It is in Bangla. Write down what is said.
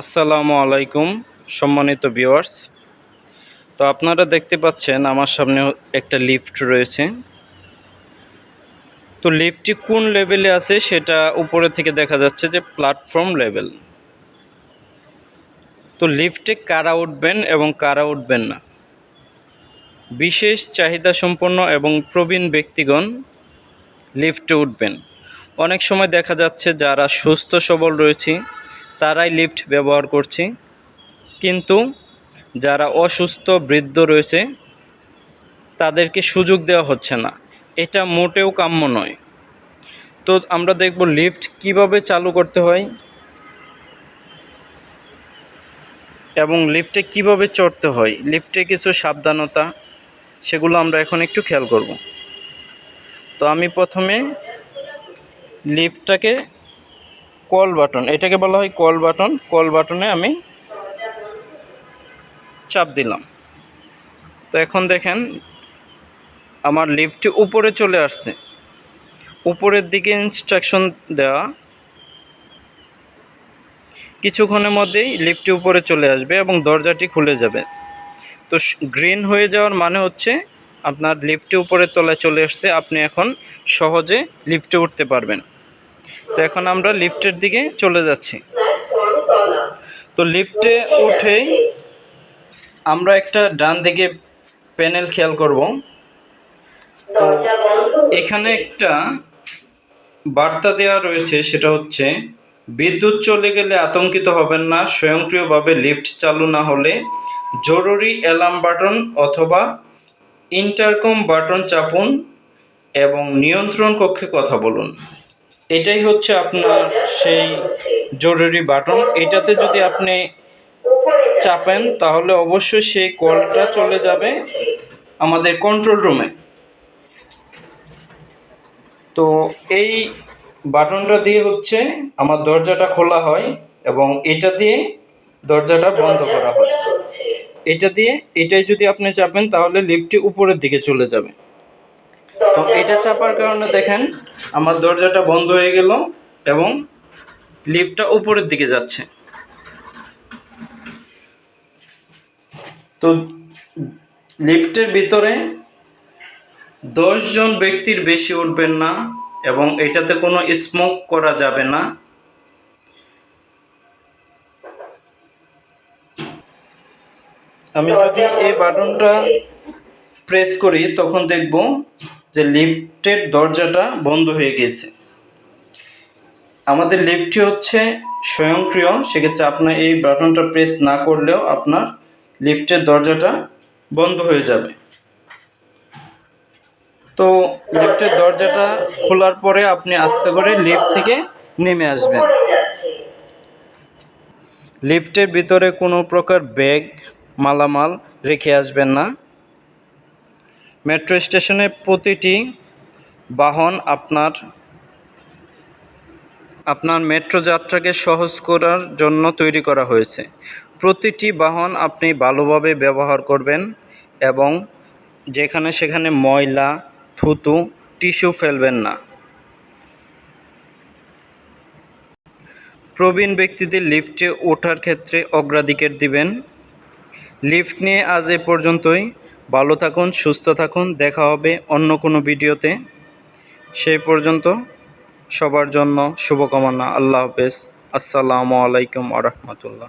আসসালামু আলাইকুম, সম্মানিত ভিউয়ার্স তো আপনারা দেখতে পাচ্ছেন আমার সামনে একটা লিফট রয়েছে। তো লিফটটি কোন লেভেলে আছে সেটা উপরে থেকে দেখা যাচ্ছে যে প্ল্যাটফর্ম লেভেল তো লিফটে কারা উঠবেন এবং কারা উঠবেন না? বিশেষ চাহিদা সম্পন্ন এবং প্রবীণ ব্যক্তিগণ লিফটে উঠবেন। অনেক সময় দেখা যাচ্ছে যারা সুস্থ সবল রয়েছে তারাই লিফট ব্যবহার করছি। কিন্তু যারা অসুস্থ বৃদ্ধ রয়েছে, তাদেরকে সুযোগ দেওয়া হচ্ছে না। এটা মোটেও কাম্য নয়। তো আমরা দেখব লিফট কীভাবে চালু করতে হয় এবং লিফটে কীভাবে চড়তে হয়। লিফটে কিছু সাবধানতা, সেগুলো আমরা এখন একটু খেয়াল করব। তো আমি প্রথমে লিফটটাকে কল বাটন এটাকে বলা হয় কল বাটন কল বাটনে আমি চাপ দিলাম। তো এখন দেখেন, আমার লিফটটি উপরে চলে আসছে। উপরের দিকে ইনস্ট্রাকশন দেওয়া। কিছুক্ষণের মধ্যেই লিফটটি উপরে চলে আসবে এবং দরজাটি খুলে যাবে। তো গ্রিন হয়ে যাওয়ার মানে হচ্ছে আপনার লিফটটি উপরের তলায় চলে আসছে আপনি এখন সহজে লিফটে উঠতে পারবেন। তো এখন আমরা লিফটের দিকে চলে যাচ্ছি। তো লিফটে উঠে আমরা একটা ডান দিকে প্যানেল খেয়াল করব। তো এখানে একটা বার্তা দেওয়া রয়েছে, সেটা হচ্ছে, বিদ্যুৎ চলে গেলে আতঙ্কিত হবেন না, স্বয়ংক্রিয়ভাবে লিফট চালু না হলে জরুরি অ্যালার্ম বাটন অথবা ইন্টারকম বাটন চাপুন এবং নিয়ন্ত্রণ কক্ষে কথা বলুন। এটাই হচ্ছে আপনার সেই জরুরি বাটন। এটাতে যদি আপনি চাপেন, তাহলে অবশ্যই সেই কলটা চলে যাবে আমাদের কন্ট্রোল রুমে তো এই বাটনটা দিয়ে হচ্ছে আমার দরজাটা খোলা হয় এবং এটা দিয়ে দরজাটা বন্ধ করা হয়। এটা দিয়ে এটাই যদি আপনি চাপেন, তাহলে লিফটটি উপরের দিকে চলে যাবে। তো এটা চাপার কারণে দেখেন আমার দরজাটা বন্ধ হয়ে গেল এবং লিফটটা উপরের দিকে যাচ্ছে। তো লিফটের ভিতরে জন ব্যক্তির বেশি উঠবেন না এবং এটাতে কোনো স্মোক করা যাবে না। আমি যদি এই বাটনটা প্রেস করি, তখন দেখব যে লিফটের দরজাটা বন্ধ হয়ে গেছে। আমাদের লিফটটি হচ্ছে স্বয়ংক্রিয়, সেক্ষেত্রে আপনার এই বাটনটা প্রেস না করলেও আপনার লিফটের দরজাটা বন্ধ হয়ে যাবে। তো লিফটের দরজাটা খোলার পরে আপনি আস্তে করে লিফট থেকে নেমে আসবেন। লিফটের ভিতরে কোনো প্রকার ব্যাগ মালামাল রেখে আসবেন না। মেট্রো স্টেশনে প্রতিটি বাহন আপনার আপনার মেট্রো যাত্রাকে সহজ করার জন্য তৈরি করা হয়েছে। প্রতিটি বাহন আপনি ভালোভাবে ব্যবহার করবেন এবং যেখানে সেখানে ময়লা, থুতু, টিস্যু ফেলবেন না। প্রবীণ ব্যক্তিদের লিফটে ওঠার ক্ষেত্রে অগ্রাধিকার দিবেন। লিফট নিয়ে আজ এ পর্যন্তই। ভালো থাকুন, সুস্থ থাকুন, দেখা হবে অন্য কোনো ভিডিওতে। সেই পর্যন্ত সবার জন্য শুভকামনা, আল্লাহ হাফেজ। আসসালামু আলাইকুম আ রহমতুল্লাহ।